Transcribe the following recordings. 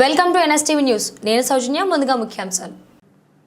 Welcome to NSTV news. నేను సౌజన్య ముందుగా ముఖ్యాంశాలు.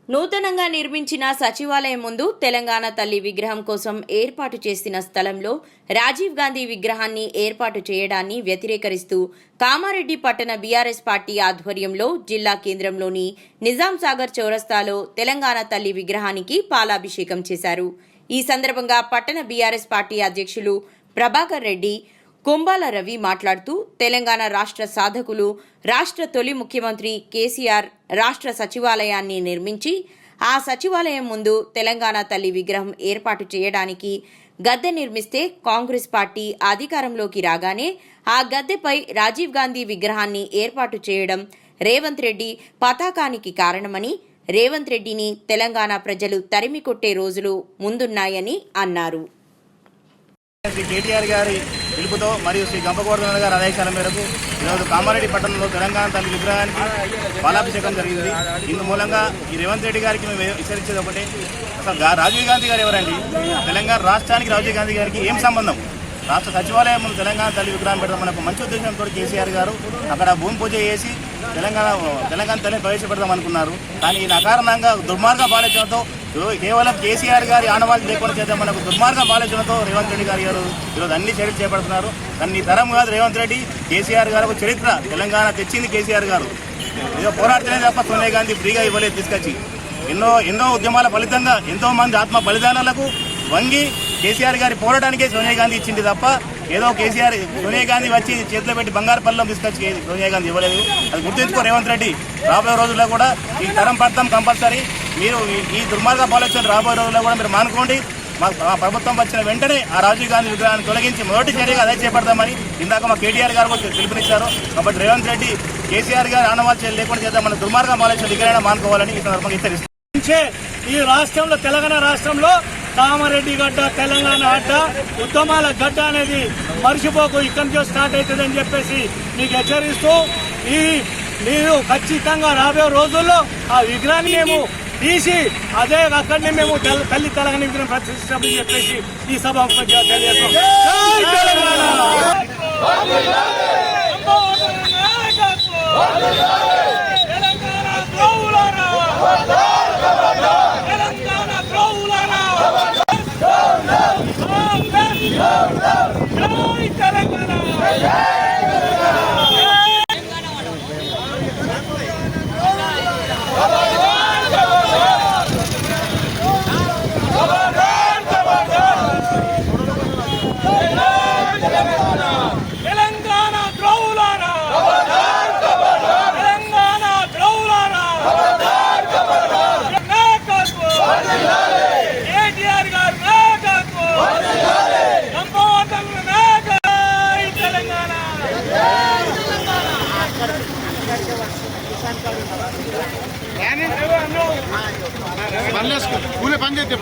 నూతనంగా నిర్మించిన సచివాలయం ముందు తెలంగాణ తల్లి విగ్రహం కోసం ఏర్పాటు చేసిన స్థలంలో రాజీవ్ గాంధీ విగ్రహాన్ని ఏర్పాటు చేయడాన్ని వ్యతిరేకరిస్తూ కామారెడ్డి పట్టణ బీఆర్ఎస్ పార్టీ ఆధ్వర్యంలో జిల్లా కేంద్రంలోని నిజాం సాగర్ చౌరస్తాలో తెలంగాణ తల్లి విగ్రహానికి పాలాభిషేకం చేశారు. ఈ సందర్భంగా పట్టణ బీఆర్ఎస్ పార్టీ అధ్యక్షులు ప్రభాకర్ రెడ్డి కుంబాల రవి మాట్లాడుతూ తెలంగాణ రాష్ట్ర సాధకులు రాష్ట్ర తొలి ముఖ్యమంత్రి కేసీఆర్ రాష్ట్ర సచివాలయాన్ని నిర్మించి ఆ సచివాలయం ముందు తెలంగాణ తల్లి విగ్రహం ఏర్పాటు చేయడానికి గద్దె నిర్మిస్తే కాంగ్రెస్ పార్టీ అధికారంలోకి రాగానే ఆ గద్దెపై రాజీవ్ గాంధీ విగ్రహాన్ని ఏర్పాటు చేయడం రేవంత్ రెడ్డి పతాకానికి కారణమని రేవంత్ రెడ్డిని తెలంగాణ ప్రజలు తరిమి కొట్టే రోజులు ముందున్నాయని అన్నారు. కేటీఆర్ గారి పిలుపుతో మరియు శ్రీ గంపగోవర్ధన గారి ఆదేశాల మేరకు ఈరోజు కామారెడ్డి పట్టణంలో తెలంగాణ తల్లి విగ్రహానికి పాలాభిషేకం జరిగింది. ఇందు మూలంగా ఈ రేవంత్ రెడ్డి గారికి మేము హెచ్చరించేది ఒకటి. అసలు రాజీవ్ గాంధీ గారు ఎవరండి? తెలంగాణ రాష్ట్రానికి రాజీవ్ గాంధీ గారికి ఏం సంబంధం? రాష్ట్ర సచివాలయం తెలంగాణ తల్లి విగ్రహం పెడతాం మనకు మంచి ఉద్దేశంతో కేసీఆర్ గారు అక్కడ భూమి పూజ చేసి తెలంగాణ తెలంగాణ తల్లిని ప్రవేశపెడదాం అనుకున్నారు. కానీ ఈ అకారణంగా దుర్మార్గ ఆలోచనతో కేవలం కేసీఆర్ గారి ఆనవాళ్ళు లేకుండా చేద్దాం మనకు దుర్మార్గం ఆలోచనతో రేవంత్ రెడ్డి గారు గారు ఈరోజు అన్ని చర్యలు చేపడుతున్నారు. కానీ ఈ తరం కాదు రేవంత్ రెడ్డి కేసీఆర్ గారు చరిత్ర. తెలంగాణ తెచ్చింది కేసీఆర్ గారు. ఏదో పోరాడితేనే తప్ప సోనియా గాంధీ ఫ్రీగా ఇవ్వలేదు తీసుకొచ్చి. ఎన్నో ఎన్నో ఉద్యమాల ఫలితంగా ఎంతో మంది ఆత్మ బలిదానాలకు వంగి కేసీఆర్ గారి పోరాటానికే సోనియా గాంధీ ఇచ్చింది తప్ప ఏదో కేసీఆర్ సోనియా గాంధీ వచ్చి చేతిలో పెట్టి బంగారు పళ్ళం తీసుకొచ్చి సోనియా గాంధీ ఇవ్వలేదు. అది గుర్తుంచుకో రేవంత్ రెడ్డి. రాబోయే రోజుల్లో కూడా ఈ తరం పడతాం కంపల్సరీ. మీరు ఈ- దుర్మార్గ ఆలోచన రాబోయే రోజుల్లో కూడా మీరు మానుకోండి. మా ప్రభుత్వం వచ్చిన వెంటనే ఆ రాజీవ్ గాంధీ విగ్రహాన్ని తొలగించి మొదటి చర్యగా అదే చేపడదామని ఇందాక మా కేటీఆర్ గారు కూడా పిలుపునిచ్చారు. కాబట్టి రేవంత్ రెడ్డి కేసీఆర్ గారు ఆనవాళ్ళు లేకుండా చేద్దాం మన దుర్మార్గం ఆలోచన విగ్రహాన్ని మానుకోవాలని ఈ సందర్భంగా హెచ్చరిస్తారు ఈ రాష్ట్రంలో తెలంగాణ రాష్ట్రంలో కామారెడ్డి గడ్డ తెలంగాణ అడ్డ ఉత్తమాల గడ్డ అనేది మర్చిపోకు ఇక్కడి నుంచి స్టార్ట్ అవుతుందని చెప్పేసి మీకు హెచ్చరిస్తూ ఈ మీరు ఖచ్చితంగా రాబోయే రోజుల్లో ఆ విగ్రహాన్ని మేము తీసి అదే అక్కడనే మేము తెల్ల- తల్లి తెలంగాణ విగ్రహం ప్రతిష్టామని చెప్పేసి ఈ సభ తెలియజేస్తాం కూలే పని చేస్తే